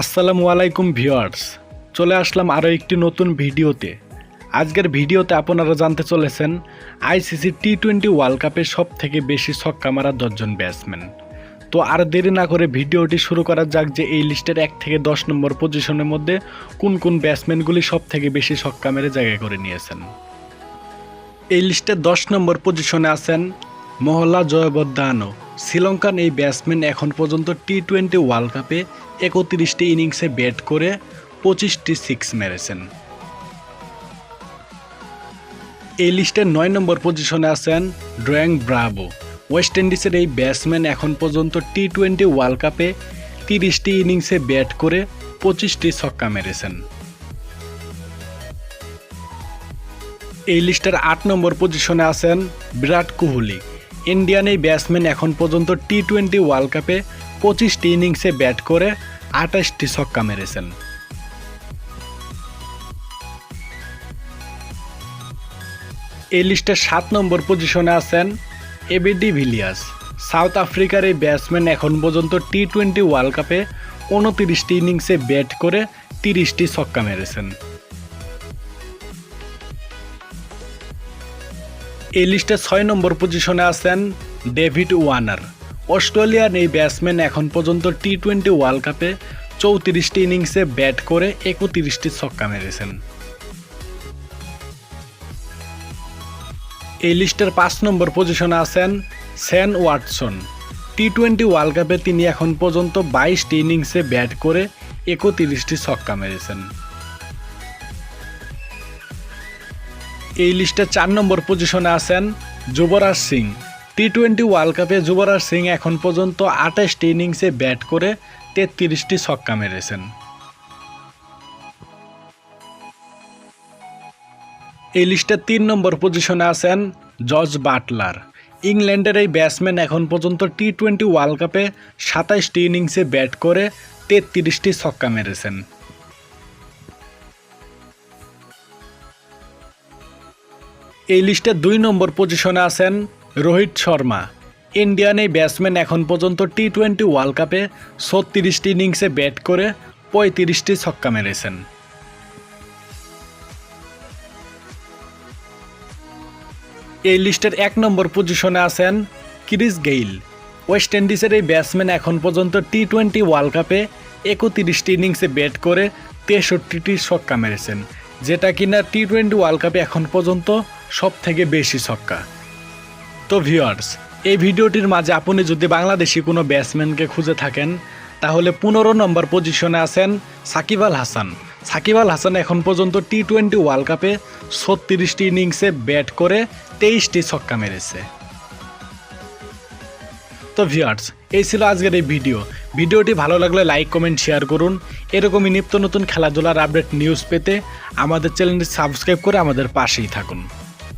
আসসালামু আলাইকুম ভিউয়ার্স। চলে আসলাম আরও একটি নতুন ভিডিওতে। আজকের ভিডিওতে আপনারা জানতে চলেছেন, আইসিসি টি টোয়েন্টি ওয়ার্ল্ড কাপে সব থেকে বেশি ছক্কা মারা দশজন ব্যাটসম্যান তো আর দেরি না করে ভিডিওটি শুরু করা যাক যে এই লিস্টের এক থেকে দশ নম্বর পজিশনের মধ্যে কোন কোন ব্যাটসম্যানগুলি সব থেকে বেশি ছক্কা মেরে জায়গা করে নিয়েছেন। এই লিস্টে দশ নম্বর পজিশনে আছেন মহল্লা জয়বর্ধানো শ্রীলঙ্কান এই ব্যাটসম্যান এখন পর্যন্ত টি টোয়েন্টি ওয়ার্ল্ড কাপে একত্রিশটি ইনিংসে ব্যাট করে পঁচিশটি সিক্স মেরেছেন। এই লিস্টের নয় নম্বর পজিশনে আছেন ড্রয়াং ব্রাভো। ওয়েস্ট ইন্ডিজের এই ব্যাটসম্যান এখন পর্যন্ত টি টোয়েন্টি ওয়ার্ল্ড কাপে তিরিশটি ইনিংসে ব্যাট করে পঁচিশটি ছক্কা মেরেছেন। এই লিস্টের আট নম্বর পজিশনে আছেন বিরাট কোহলি। ইন্ডিয়ান এই ব্যাটসম্যান এখন পর্যন্ত টি টোয়েন্টি ওয়ার্ল্ড কাপে পঁচিশটি ইনিংসে ব্যাট করে আঠাশটি ছক্কা মেরেছেন। এই লিস্টের সাত নম্বর পজিশনে আছেন এবিডি ভিলিয়াস। সাউথ আফ্রিকার এই ব্যাটসম্যান এখন পর্যন্ত টি টোয়েন্টি ওয়ার্ল্ড কাপে উনতিরিশটি ইনিংসে ব্যাট করে তিরিশটি ছক্কা মেরেছেন। এই লিস্টে ছয় নম্বর পজিশনে আছেন ডেভিড ওয়ানার অস্ট্রেলিয়ার এই ব্যাটসম্যান এখন পর্যন্ত টি টোয়েন্টি ওয়ার্ল্ড কাপে চৌত্রিশটি ইনিংসে ব্যাট করে একত্রিশটি ছক্কা মেরেছেন। এই লিস্টের পাঁচ নম্বর পজিশনে আছেন Shane Watson. T twenty world কাপে তিনি এখন পর্যন্ত বাইশটি ইনিংসে ব্যাট করে একত্রিশটি ছক্কা মেরেছেন। এই লিস্টে চার নম্বর পজিশনে আছেন Yuvraj Singh. T twenty world কাপে যুবরাজ সিং এখন পর্যন্ত আঠাশটি ইনিংসে ব্যাট করে তেত্রিশটি ছক্কা মেরেছেন। এই লিস্টে তিন নম্বর পজিশনে আছেন জর্জ বাটলার। ইংল্যান্ডের এই ব্যাটসম্যান এখন পর্যন্ত টি টোয়েন্টি ওয়ার্ল্ড কাপে সাতাইশটি ইনিংসে ব্যাট করে তেত্রিশটি ছক্কা মেরেছেন। এই লিস্টে দুই নম্বর পজিশনে আছেন রোহিত শর্মা। ইন্ডিয়ান এই ব্যাটসম্যান এখন পর্যন্ত টি টোয়েন্টি ওয়ার্ল্ড কাপে ছত্রিশটি ইনিংসে ব্যাট করে পঁয়ত্রিশটি ছক্কা মেরেছেন। এই লিস্টের এক নম্বর পজিশনে আছেন ক্রিস গেইল। ওয়েস্ট ইন্ডিজের এই ব্যাটসম্যান এখন পর্যন্ত টি টোয়েন্টি ওয়ার্ল্ড কাপে একত্রিশটি ইনিংসে ব্যাট করে তেষট্টিটি ছক্কা মেরেছেন, যেটা কিনা টি টোয়েন্টি ওয়ার্ল্ড কাপে এখন পর্যন্ত সব থেকে বেশি ছক্কা। তো ভিউয়ার্স এই ভিডিওটির মাঝে আপনি যদি বাংলাদেশি কোনো ব্যাটসম্যানকে খুঁজে থাকেন, তাহলে পনেরো নম্বর পজিশনে আছেন সাকিব আল হাসান। সাকিব আল হাসান এখন পর্যন্ত টি টোয়েন্টি ওয়ার্ল্ড কাপে ছত্রিশটি ইনিংসে ব্যাট করে তেইশটি ছক্কা মেরেছে। তো ভিউয়ার্স এই ছিল আজকের এই ভিডিও ভিডিওটি ভালো লাগলে লাইক কমেন্ট শেয়ার করুন। এরকমই নিত্য নতুন খেলাধুলার আপডেট নিউজ পেতে আমাদের চ্যানেলটি সাবস্ক্রাইব করে আমাদের পাশেই থাকুন।